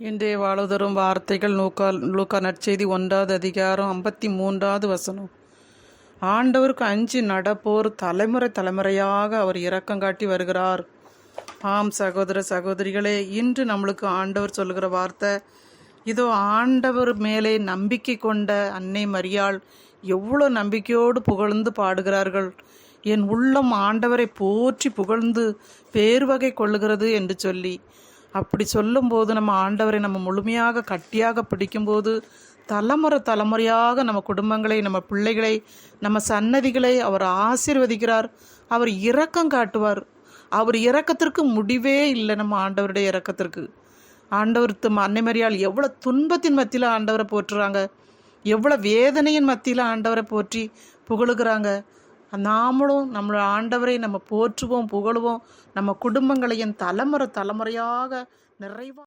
இன்றைய வாழ்தரும் வார்த்தைகள் நூக்கா லூக்கா நற்செய்தி ஒன்றாவது அதிகாரம் ஐம்பத்தி மூன்றாவது வசனம். ஆண்டவருக்கு அஞ்சு நடப்போர் தலைமுறை தலைமுறையாக அவர் இரக்கம் காட்டி வருகிறார். ஆம் சகோதர சகோதரிகளே இன்று நம்மளுக்கு ஆண்டவர் சொல்லுகிற வார்த்தை இதோ ஆண்டவர் மேலே நம்பிக்கை கொண்ட அன்னை மரியாள் எவ்வளோ நம்பிக்கையோடு புகழ்ந்து பாடுகிறார்கள். என் உள்ளம் ஆண்டவரை போற்றி புகழ்ந்து பேர்வகை கொள்ளுகிறது என்று சொல்லி அப்படி சொல்லும்போது நம்ம ஆண்டவரை நம்ம முழுமையாக கட்டியாக பிடிக்கும்போது தலைமுறை தலைமுறையாக நம்ம குடும்பங்களை நம்ம பிள்ளைகளை நம்ம சன்னதிகளை அவர் ஆசீர்வதிக்கிறார். அவர் இரக்கம் காட்டுவார். அவர் இரக்கத்திற்கு முடிவே இல்லை நம்ம ஆண்டவருடைய இரக்கத்திற்கு. ஆண்டவர் தும் அன்னை எவ்வளோ துன்பத்தின் மத்தியில் ஆண்டவரை போற்றுறாங்க. எவ்வளோ வேதனையின் மத்தியில் ஆண்டவரை போற்றி புகழுகிறாங்க. நாமளும் நம்மளோட ஆண்டவரை நம்ம போற்றுவோம் புகழுவோம். நம்ம குடும்பங்களையும் தலைமுறை தலைமுறையாக நிறைவா